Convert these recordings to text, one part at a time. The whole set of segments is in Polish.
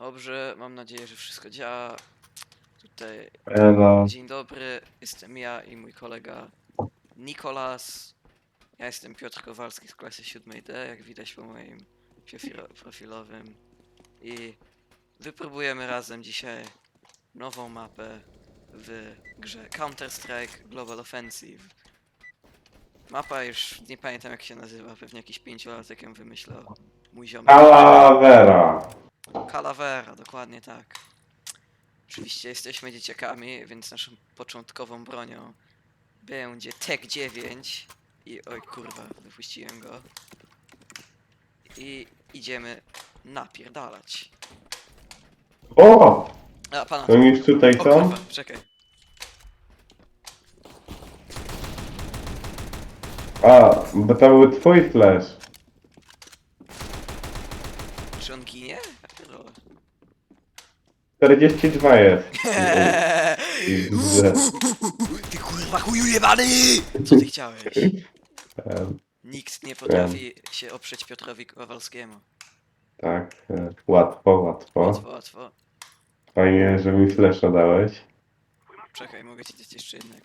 Dobrze, mam nadzieję, że wszystko działa. Tutaj Elo. dzień dobry, jestem ja i mój kolega Nikolas. Ja jestem Piotr Kowalski z klasy 7D, jak widać po moim profilo- profilowym. I wypróbujemy razem dzisiaj nową mapę w grze Counter-Strike Global Offensive. Mapa już nie pamiętam jak się nazywa, pewnie jakiś 5 lat jak ją wymyślał mój ziomek. Calavera. Calavera, dokładnie tak. Oczywiście jesteśmy dzieciakami, więc naszą początkową bronią będzie Tek 9 i oj kurwa, wypuściłem go. I idziemy napierdalać. O! A pana. To już tutaj O są? kurwa, czekaj. A, bo to był twój flash. Czy on ginie? Ja pierdolę. 42 jest. Ty kurwa chuju jebany! Co ty chciałeś? Em, Nikt nie potrafi się oprzeć Piotrowi Kowalskiemu. Tak, e, łatwo, łatwo. Łatwo, łatwo. Fajnie, że mi flasha dałeś. Czekaj, mogę ci dać jeszcze jednego.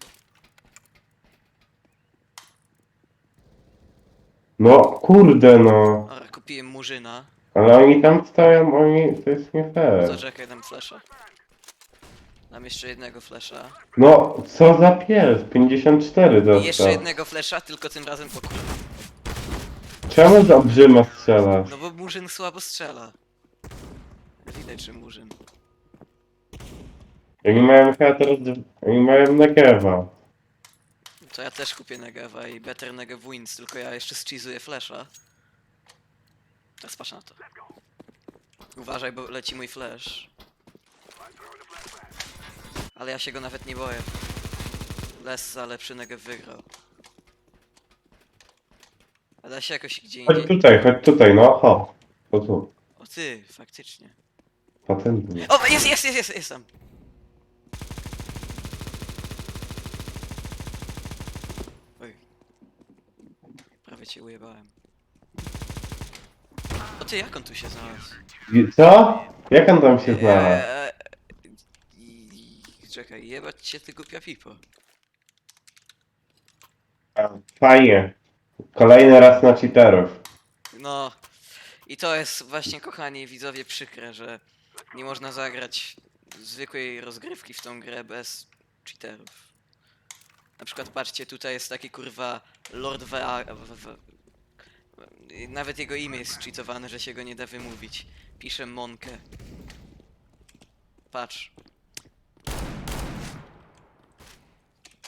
No, kurde no. Dobra, kupiłem murzyna. Ale oni tam stoją, oni... To jest nie fair. Zaczekaj, dam flesza. Dam jeszcze jednego flesza. No, co za pies? 54 I jeszcze dostał. jednego flesza, tylko tym razem po kur... Czemu z obrzyma strzelasz? No bo murzyn słabo strzela. Widać, że murzyn. Oni mają chyba teraz... Oni mają. To ja też kupię Negewa i Better Negev wins, tylko ja jeszcze zcheezuję flesza. Teraz patrz na to. Uważaj, bo leci mój flash. Ale ja się go nawet nie boję. Lessa lepszy Negev wygrał. A da się jakoś gdzie Chodź indziej... tutaj, chodź tutaj, no, ho. O tu. O ty, faktycznie. Patent. O, jest, jest, jest, jest, jest tam. Oj. Prawie cię ujebałem. O ty, jak on tu się znalazł? Co? Jak on tam się znalazł? Eee, i- i- Czekaj, jebać cię ty głupia pipo. Fajnie. Kolejny raz na cheaterów. No. I to jest właśnie, kochani widzowie, przykre, że nie można zagrać zwykłej rozgrywki w tą grę bez cheaterów. Na przykład patrzcie, tutaj jest taki kurwa Lord Vea... w- w- Nawet jego imię jest cheatowane, że się go nie da wymówić. Pisze Monkę. Patrz.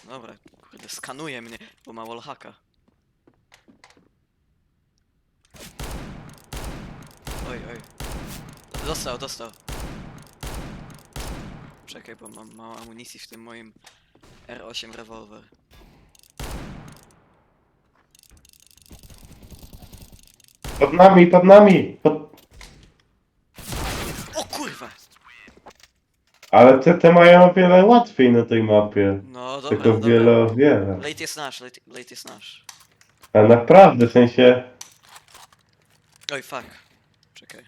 Dobra, kurde, skanuje mnie, bo ma wallhacka. Oj, oj. Dostał, dostał. Czekaj, bo mam mało amunicji w tym moim R8 rewolwer. Pod nami, pod nami! Pod... O kurwa! Ale te, te mają o wiele łatwiej na tej mapie. No dobra, Tylko dobra. wiele o wiele. Late jest nasz, late, late jest nasz. A naprawdę, w sensie... Oj, fuck. Czekaj.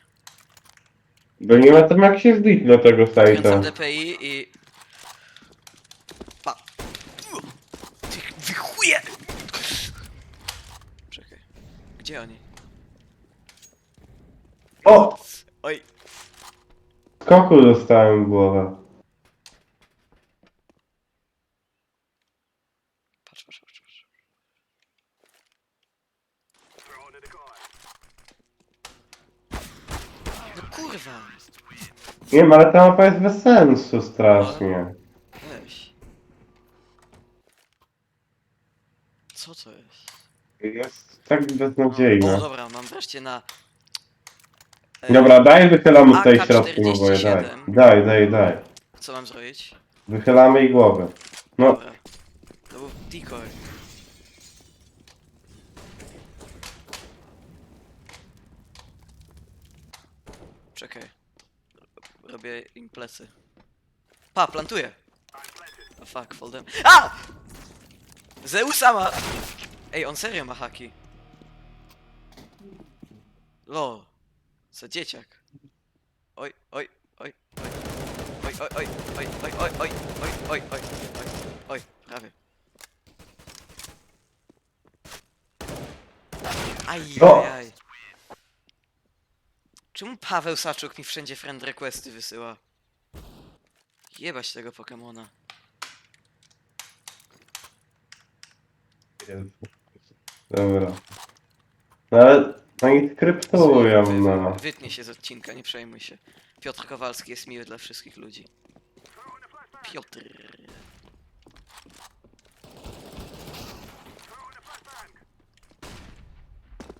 Bo nie ma tam jak się zbić na tego Kręcam sajta. DPI i... Pa. Ty wychuje! Czekaj. Gdzie oni? O! Oj, Skoku dostałem w głowę. patrz, patrz, patrz, patrz. No kurwa! Nie wiem, ale ta mapa jest bez sensu strasznie. Weź. Co to jest? Jest tak O, beznadziejna. dobra, mam wreszcie na... Ej, Dobra, daj wychylamy tutaj AK-47. środku oboje, daj. Daj, daj, daj. Co mam zrobić? Wychylamy jej głowę. No, Dobra. To był decoy. Czekaj. Robię im plecy. Pa, plantuję! A fuck, foldem. A! Zeusa ma! Ej, on serio ma haki. Lo. Co dzieciak. oj, oj, oj, oj. Oj, oj, oj, oj, oj, oj, oj, oj, oj, oj, oj, oj, prawie. Aj, No. aj, aj. Czemu Paweł Saczuk mi wszędzie friend requesty wysyła? Jebać tego Pokemona. Dobra. No ale oni skryptują, Wy- no. Wytnie się z odcinka, nie przejmuj się. Piotr Kowalski jest miły dla wszystkich ludzi. Piotr.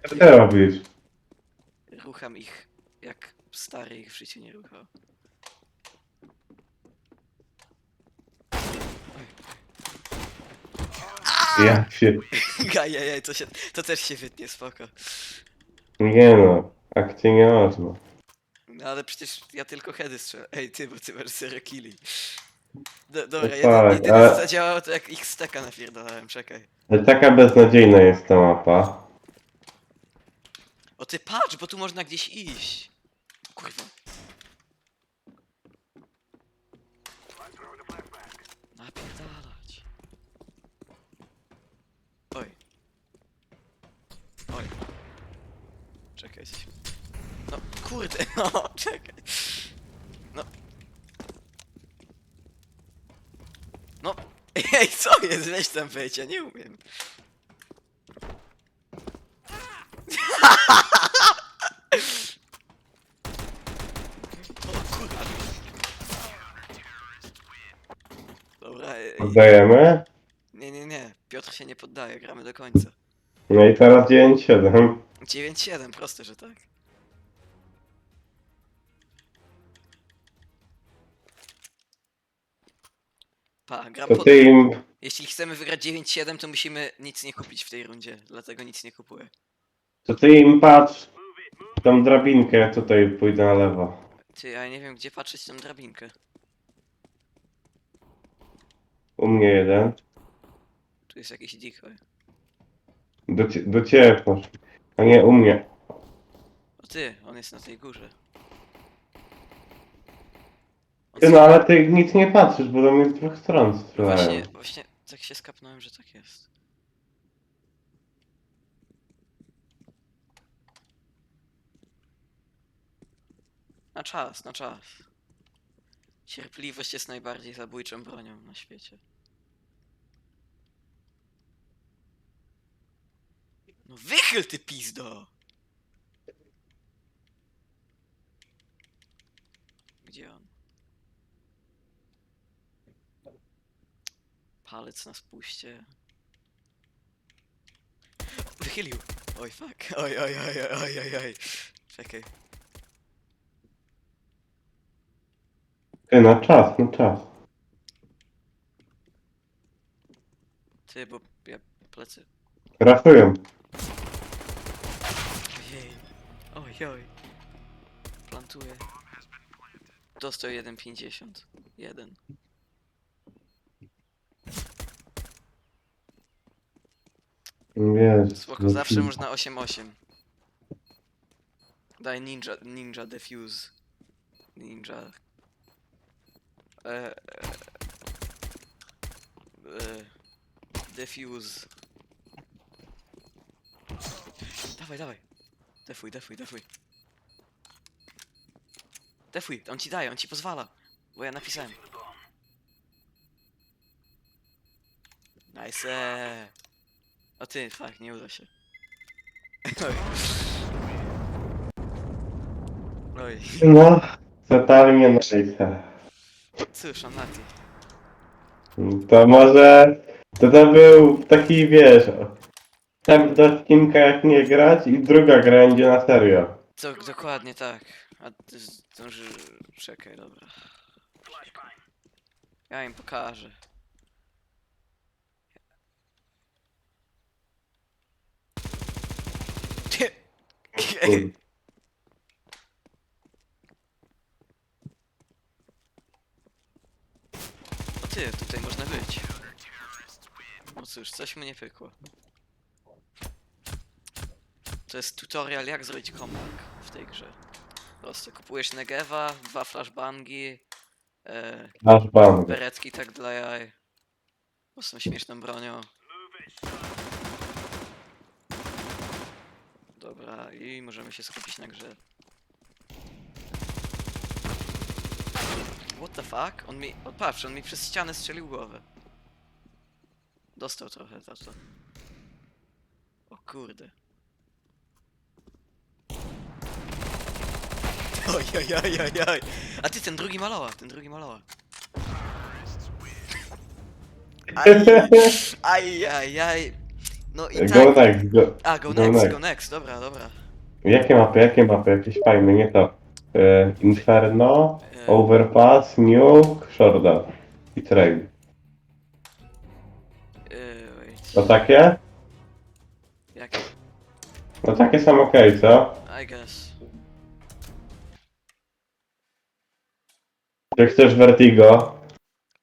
Co ty robisz? Rucham ich jak stary ich w życiu nie ruchał. Jak się... Gajajaj, to się, to też się wytnie, spoko. Nie no. Akcie nie można. No ale przecież ja tylko heady strzelam. Ej ty, bo ty masz zero killi. Do, dobra, No jedyne, tak, jedyne ale- co zadziałało to jak ich steka napierdalałem, czekaj. Ale taka beznadziejna jest ta mapa. O ty patrz, bo tu można gdzieś iść. Kurwa. Napierdalać. Oj. Oj. Czekaj. coś- No kurde, no czekaj. No. No. Ej, co jest? Weź tam wejdź, ja nie umiem. O kurwa. Dobra, ej, Oddajemy? nie, nie, nie. Piotr się nie poddaje, gramy do końca. No i teraz 9-7. 9-7, proste, że tak. Pa, gram To pod... ty im... Jeśli chcemy wygrać 9-7, to musimy nic nie kupić w tej rundzie, dlatego nic nie kupuję. To ty im patrz. Tą drabinkę, tutaj pójdę na lewo. Ty, ja nie wiem, gdzie patrzeć tą drabinkę. U mnie jeden. Tu jest jakiś decoy. Do, cie, do ciebie poszedł. A nie, u mnie. O ty, on jest na tej górze. No ale ty nic nie patrzysz, bo do mnie z dwóch stron strzelają. właśnie, właśnie tak się skapnąłem, że tak jest. Na czas, na czas. Cierpliwość jest najbardziej zabójczą bronią na świecie. No wychyl ty pizdo! Gdzie on? Palec na spuście. Wychylił! Oj fuck. Oj, oj, oj, oj, oj, oj, oj. Czekaj. Ty na czas, na czas. Ty, bo ja plecy. Raszują. Ojej. Oj, oj. Plantuję. Dostał 1,50. Jeden. Wiesz. Spoko, no zawsze ci- można 8-8. Daj ninja, ninja defuse. Ninja. E, e, e, defuse. Dawaj, dawaj. Defuj, defuj, defuj. Defuj, on ci daje, on ci pozwala. Bo ja napisałem. Nice. O ty, fakt, nie uda się. Oj. Oj. No, totalnie na rejsach. Cóż, Anati. To może... To to był taki, wiesz... Tam do odcinka jak nie grać i druga gra będzie na serio. Co, dokładnie tak. A ty zdąży... Czekaj, dobra. Ja im pokażę. Kur- O ty, tutaj można być. No cóż, coś mu nie pykło. To jest tutorial jak zrobić comeback w tej grze. Prosto kupujesz Negewa, dwa flashbangi, e, Nasz bank. beretki tak dla jaj. Bo są śmieszną bronią. Dobra, i możemy się skupić na grze. What the fuck? On mi... O, patrz, on mi przez ścianę strzelił głowę. Dostał trochę za to. O kurde. Oj, oj, oj, oj, oj. A ty, ten drugi maloła, ten drugi maloła. Aj, aj, aj, aj. No i Go tak. next, go. A, go go next, next. go next, dobra, dobra. Jakie mapy, jakie mapy? Jakieś fajne, nie to. E, Inferno, E, Overpass, Nuke, Shortdown i Train. e, wait. To takie? Jakie? No takie są okej, co? I guess. Czy chcesz Vertigo?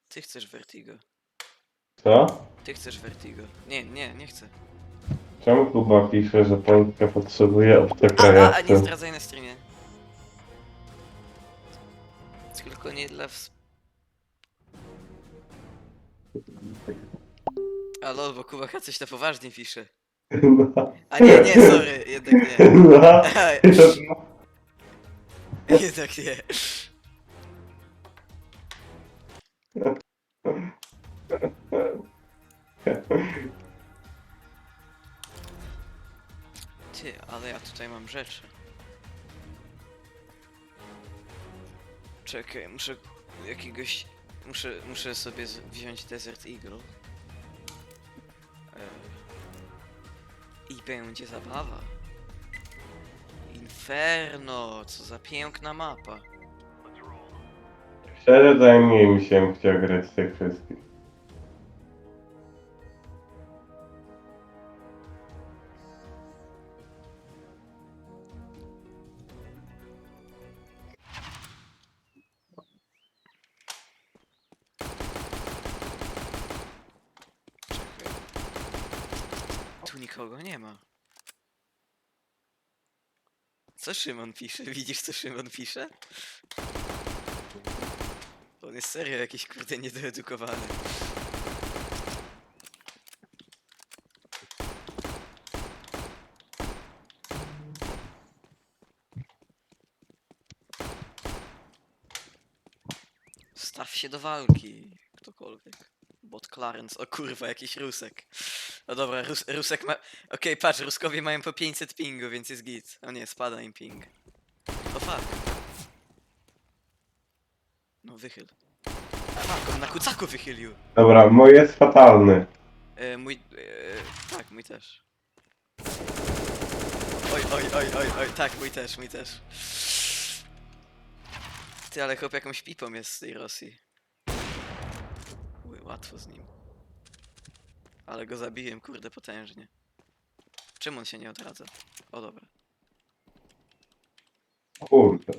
Ty chcesz Vertigo. Co? Ty chcesz Vertigo. Nie, nie, nie chcę. Czemu Kuba pisze, że Polska potrzebuje A, a, a nie zdradzaj na streamie. Tylko nie dla ws... Alo, bo Kuba coś to poważnie pisze. No. A nie, nie, sorry, jednak nie. No. Jednak nie. Ty, ale ja tutaj mam rzeczy. Czekaj, muszę jakiegoś... Muszę, muszę sobie z- wziąć Desert Eagle. E, I będzie zabawa. Inferno, co za piękna mapa. Szczerze najmniej mi się chciał grać z tych wszystkich. Co Szymon pisze? Widzisz co Szymon pisze? On jest serio jakiś kurde niedoedukowany. Staw się do walki, ktokolwiek. Bot Clarence, o kurwa, jakiś Rusek. No dobra, Rus Rusek ma... Okej, patrz, Ruskowie mają po 500 pingu, więc jest git. O nie, spada im ping. O fuck. No wychyl. Fuck, on na kucaku wychylił. Dobra, mój jest fatalny. E, mój... E, tak, mój też. Oj, oj, oj, oj, oj, tak, mój też, mój też. Ty, ale chłop jakąś pipą jest z tej Rosji. Uj, łatwo z nim. Ale go zabiłem, kurde, potężnie. Czym on się nie odradza? O, dobra. Kurde.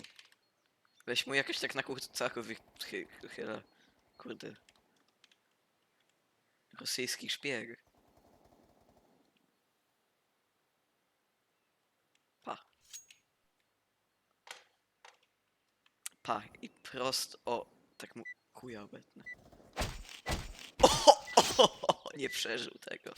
Weź mu jakoś tak na kucaku wychyla. Kurde. Rosyjski szpieg. Pa. Pa. I prost o. Tak mu kuja obetnę. Nie przeżył tego.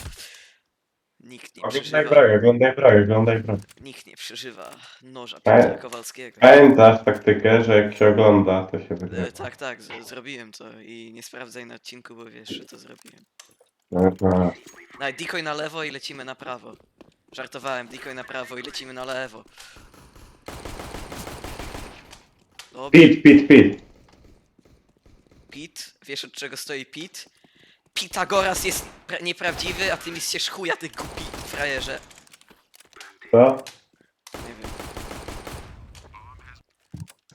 Nikt nie Oglądaj przeżywa. broń, oglądaj broń, oglądaj broń. Nikt nie przeżywa noża E. Piotra Kowalskiego. Pamiętasz taktykę, że jak się ogląda, to się E, wygrywa. tak, tak, z- zrobiłem to i nie sprawdzaj na odcinku, bo wiesz, że to zrobiłem. Aha. No, decoy na lewo i lecimy na prawo. Żartowałem, decoy na prawo i lecimy na lewo. Pit, pit, pit. Pit, wiesz od czego stoi Pit? Pitagoras jest pra- nieprawdziwy, a ty mi się chuja, ty głupi frajerze. Co? Nie wiem.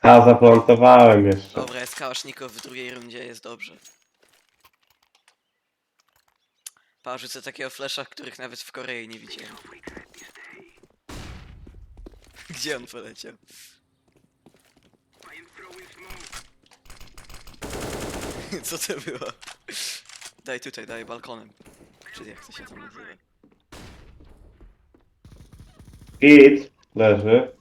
A, zaplantowałem jeszcze. Dobra, jest kałasznikow w drugiej rundzie, jest dobrze. Pa, rzucę takiego flesza, których nawet w Korei nie widziałem. Gdzie on poleciał? Co to było? Daj tutaj, daj balkonem. Czy jak to się tam nazywa? Pit leży.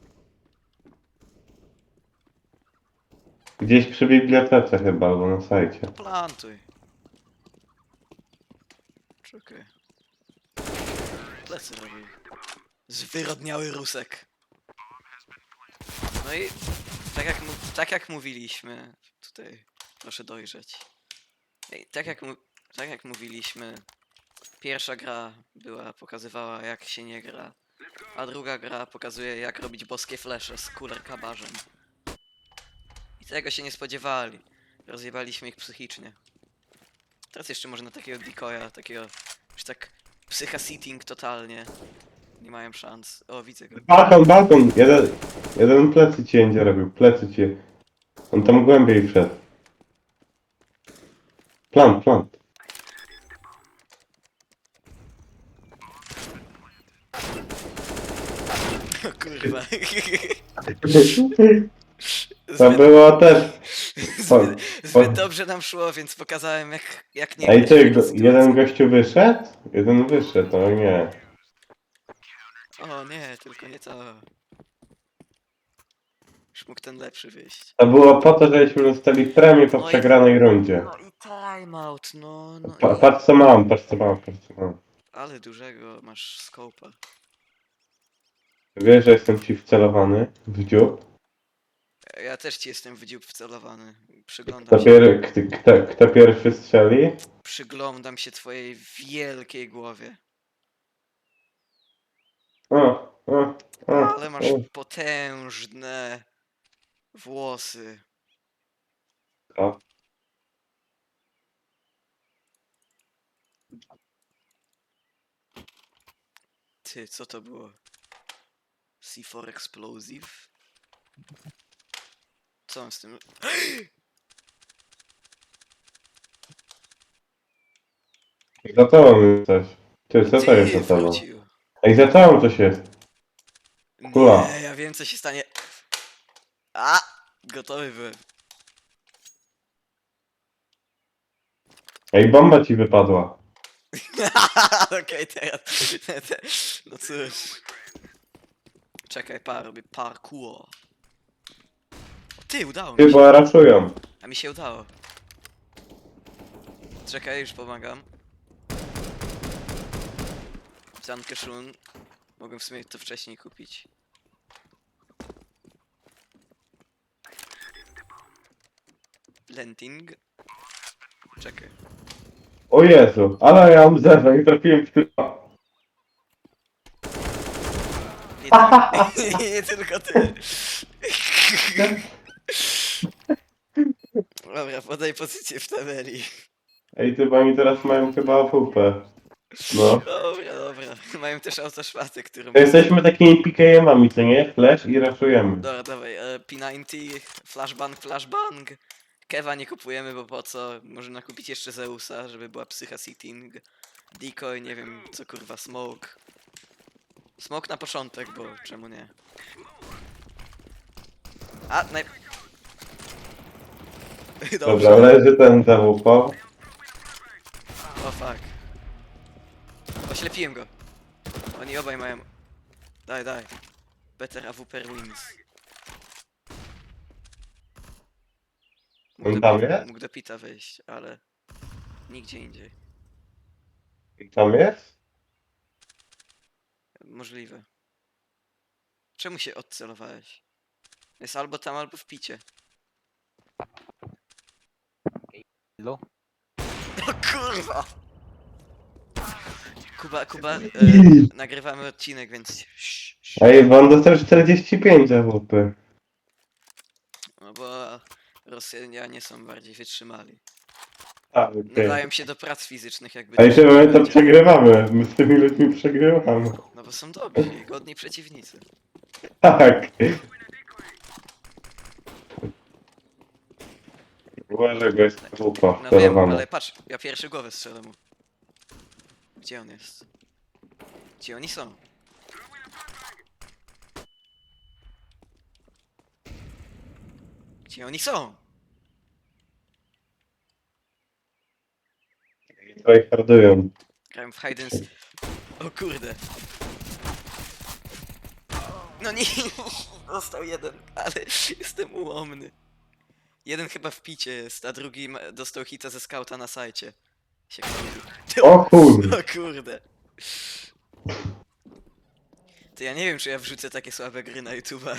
Gdzieś przy bibliotece chyba, albo na sajcie. Plantuj. Czekaj. Plecy robił. Zwyrodniały rusek. No i tak jak, mu- tak jak mówiliśmy, tutaj proszę dojrzeć. Ej, tak jak, mu- tak jak mówiliśmy, pierwsza gra była, pokazywała jak się nie gra, a druga gra pokazuje jak robić boskie flesze z cooler kabarzem. I tego się nie spodziewali. Rozjebaliśmy ich psychicznie. Teraz jeszcze można takiego decoya, takiego już tak psycha sitting totalnie. Nie mają szans. O, widzę go. Balkon, balkon! Jeden, jeden plecy ci będzie robił, plecy ci. On tam głębiej wszedł. Plant, plant. O kurwa. To Zbyt, było też. zbyt, zbyt dobrze nam szło, więc pokazałem jak, jak nie Ej, ty, go, jeden gościu wyszedł? Jeden wyszedł, o nie. O nie, tylko nie to. Już mógł ten lepszy wyjść. To było po to, żebyśmy dostali premię po No przegranej rundzie. No i timeout, no, no Pa, i... patrz co mam, patrz co mam, patrz co mam. Ale dużego masz skopa. Wiesz, że jestem ci wcelowany w dziób? Ja też ci jestem w dziób wcelowany. Kto, Przyglądam się, pier, kto, kto, kto pierwszy strzeli? przyglądam się twojej wielkiej głowie. O, o, o. Ale masz o. potężne włosy. o. Ty, co to było? C4 Explosive? Co on z tym... Za tobą jest coś. Ty, co to jest za tobą? wrócił. Ej, za tobą coś jest. Kula. Nie, ja wiem co się stanie. A! Gotowy byłem. Ej, bomba ci wypadła. Okej, teraz. No cóż. Czekaj, pa, robię parkour. O, ty, udało mi się. raszują. A mi się udało. Czekaj, już pomagam. Zankę szun. Mogłem w sumie to wcześniej kupić. Planting. Czekaj. O Jezu, ale ja mam zero i trafiłem w typa. Nie, tylko- ty. Dobra, podaj pozycję w tabeli. Ej, ty, bo oni teraz mają chyba AWP. No. Dobra, dobra. Mają też autoszmatę, którą... To jesteśmy takimi PKM-ami, co nie? Flash i raszujemy. Dobra, dawaj, e, P90, flashbang, flashbang. Kewa nie kupujemy, bo po co? Można kupić jeszcze Zeusa, żeby była psycha sitting. Decoy, nie wiem co kurwa, smoke. Smoke na początek, bo czemu nie? A, naj... Dobra, leży ten ZWP. O fuck. Oślepiłem go. Oni obaj mają... Daj, daj. Better AWP wins. On tam jest? Mógł do pita wejść, ale... Nigdzie indziej. I tam jest? Możliwe. Czemu się odcelowałeś? Jest albo tam, albo w picie. Ilu? O kurwa! Kuba, Kuba, e, nagrywamy odcinek, więc... sz- sz- Ej, bo on dostał 45 AWP. No bo Rosjanie są bardziej wytrzymali. A, okej. Nadają się do prac fizycznych, jakby... Ej, to czy my to powiedział. przegrywamy? My z tymi ludźmi przegrywamy. Są dobrzy, godni przeciwnicy. Tak. Uważaj, go jest AWP No wiem, wcelowana. ale patrz, ja pierwszy głowę strzelę mu. Gdzie on jest? Gdzie oni są? Gdzie oni są? Tutaj hardują. Grałem w hide and... s- O kurde. No nie, został jeden, ale jestem ułomny. Jeden chyba w picie jest, a drugi ma- dostał hita ze skauta na sajcie. Się O kurde. O kurde. To ja nie wiem, czy ja wrzucę takie słabe gry na YouTube'a.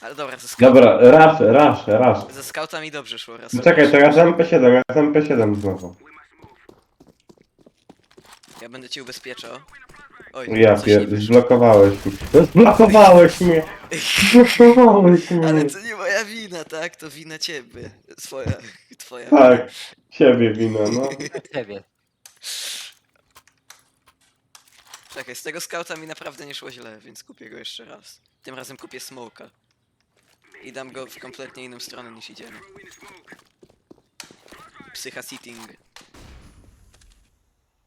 Ale dobra, ze, skauta, Dobra, raz, raz, raz. ze skauta mi dobrze szło raz. No czekaj, to raz MP7, raz MP7 znowu. Ja będę cię ubezpieczał. Oj, Ja coś nie pier... wyszło. zblokowałeś mnie. Zblokowałeś mnie! Zblokowałeś Ale mnie! to nie moja wina, tak? To wina ciebie. Twoja, twoja. Tak, siebie wina, no. Ciebie. Czekaj, z tego skauta mi naprawdę nie szło źle, więc kupię go jeszcze raz. Tym razem kupię smoka. I dam go w kompletnie inną stronę niż idziemy. Psycha sitting.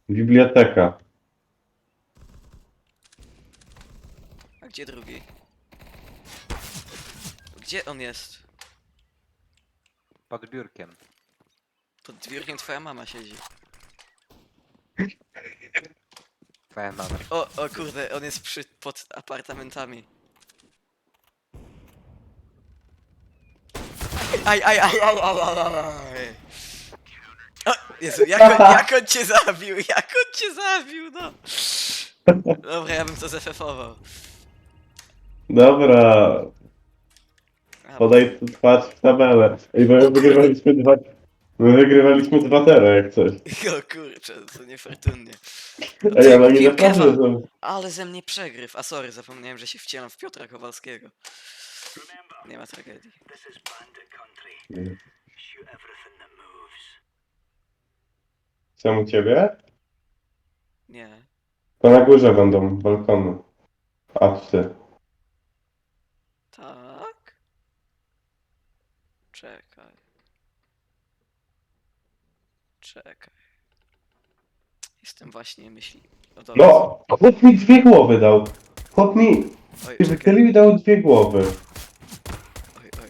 Biblioteka. Gdzie drugi? Gdzie on jest? Pod biurkiem. Pod biurkiem twoja mama siedzi. Twoja mama. O, o kurde, on jest przy, pod apartamentami. Aj, aj, aj, aj, aj, aj, aj, aj. O, Jezu, jak on, jak on cię zabił, jak on cię zabił, no. Dobra, ja bym to zefefował. Dobra, podaj twarz w tabelę. Ej, bo my wygrywaliśmy dwa... My wygrywaliśmy dwa zero jak coś. O kurczę, to niefortunnie. Ej, ale nie Piłkę naprawdę. Ale ze mnie przegryw. A sorry, zapomniałem, że się wcielam w Piotra Kowalskiego. Nie ma tragedii. Czemu ciebie? Nie. To na górze będą balkony. A ty. Tak? Czekaj. Czekaj. Jestem właśnie myśli. Dobra. No! Chłop mi dwie głowy dał. Chłop mi Oj, czekaj. wychylił i dał dwie głowy. Oj, oj.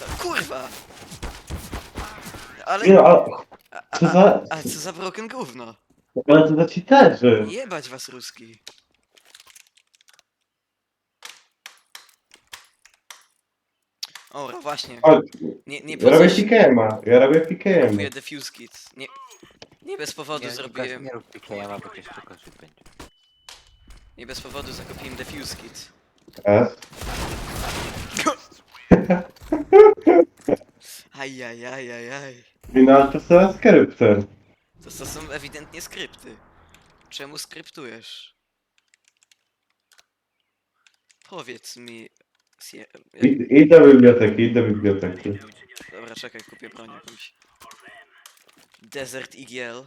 No, kurwa! Ale. Nie no, a, a, Co a, za... ale co za broken gówno? Ale to za cheaterzy. Jebać was ruski. O, właśnie. Nie, nie ja robię po coś PKM-a. Ja robię PKM. kupuję Defuse Kit. Nie, nie bez powodu Nie, nie, zrobiłem. nie rób PKM-a, bo cię tylko żyć będzie. Nie bez powodu zakupiłem Defuse Kit. S. Ajajajajaj. Final to są skrypty. To, to są ewidentnie skrypty. Czemu skryptujesz? Powiedz mi. Sie- I- Idź do biblioteki, idź do biblioteki. Dobra, czekaj, kupię broń jakąś. Desert Eagle.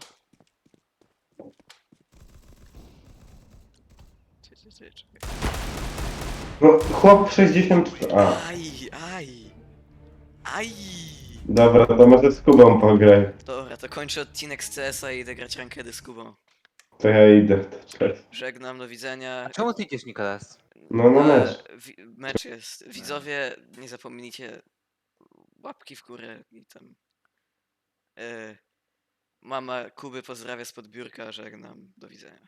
Ty, ty, czekaj. No, chłop 64. A, Aj, aj. Aj. dobra, to może z Kubą pograj. Dobra, to kończę odcinek z CS-a i idę grać rankedy z Kubą. To ja idę. Cześć. Żegnam, do widzenia. A czemu ty idziesz, Nikolas? No, no, E, mecz. wi- mecz jest. Widzowie, nie zapomnijcie łapki w górę i tam. E, mama Kuby pozdrawia spod biurka, żegnam. Do widzenia.